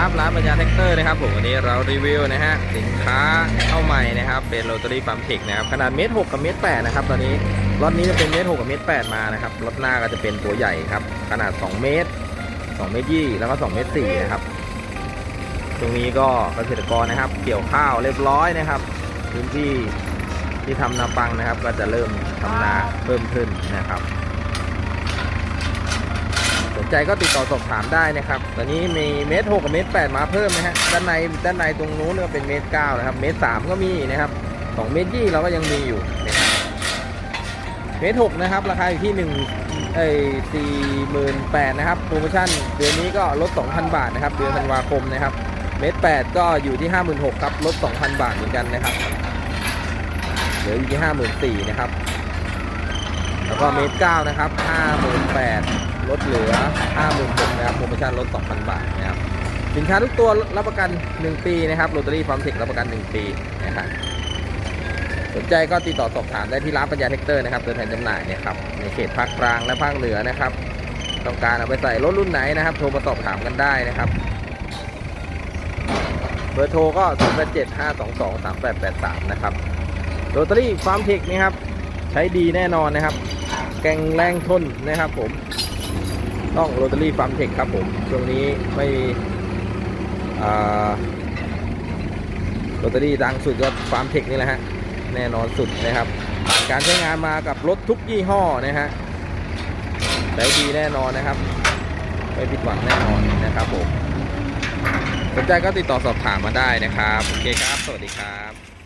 ร้านบรรยายนักเตอร์นะครับผมวันนี้เรารีวิวนะฮะสินค้าเข้าใหม่นะครับเป็นโรตารี่ฟาร์มเทคนะครับขนาดเมตรหกกับเมตรแปดนะครับตอนนี้รถนี้จะเป็นเมตรหกกับเมตรแปดมานะครับรถหน้าก็จะเป็นตัวใหญ่ครับขนาด2เมตร2เมตรยี่แล้วก็2เมตรสี่นะครับตรงนี้ก็เกษตรกรนะครับ เกี่ยวข้าวเรียบร้อยนะครับพื้นที่ที่ทำนาปังนะครับ ก็จะเริ่มทำนาเพิ่มขึ้นนะครับ ใจก็ติดต่อสอบถามได้นะครับ ตอนนี้มีเมตรหกกับเมตรแปดมาเพิ่มนะฮะ ด้านในด้านในตรงนู้นก็เป็นเมตรเก้านะครับ เมตรสามก็มีนะครับสองเมตรยี่เราก็ยังมีอยู่นะครับเมตรหกนะครับ ราคาอยู่ที่หนึ่งเอ้สี่หมื่นแปดนะครับ โปรโมชั่นเดือนนี้ก็ลด2,000บาทนะครับ เดือนธันวาคมนะครับ เมตรแปดก็อยู่ที่56,000ครับ ลด2,000บาทเหมือนกันนะครับ เหลืออยู่ที่54,000นะครับ แล้วก็เมตรเก้านะครับ58,000 ลดเหลือ5,000นะครับ โปรโมชั่นลด 2,000 บาทนะครับ สินค้าทุกตัวรับประกัน 1 ปีนะครับโรตารี่ฟาร์มเทครับประกัน 1 ปีนะครับ สนใจก็ติดต่อสอบถามได้ที่ร้านปัญญาเทคเตอร์นะครับตัวแทนจำหน่ายนะครับ ในเขตภาคกลางและภาคเหนือนะครับ ต้องการเอาไปใส่รถรุ่นไหนนะครับ โทรมาสอบถามกันได้นะครับ เบอร์โทรก็ 0 8 7 5 2 2 3 8 8 3 นะครับ โรตารี่ฟาร์มเทคนะครับ ใช้ดีแน่นอนนะครับแกงแรงทนนะครับผม ต้องโรตารี่ฟาร์มเทคครับผม ช่วงนี้ไม่มีโรตารี่ดังสุดก็ฟาร์มเทคนี่แหละฮะ แน่นอนสุดนะครับ การใช้งานมากับรถทุกยี่ห้อนะฮะใช้ดีแน่นอนนะครับ ไม่ผิดหวังแน่นอนนะครับผมสนใจก็ติดต่อสอบถามมาได้นะครับ โอเคครับ สวัสดีครับ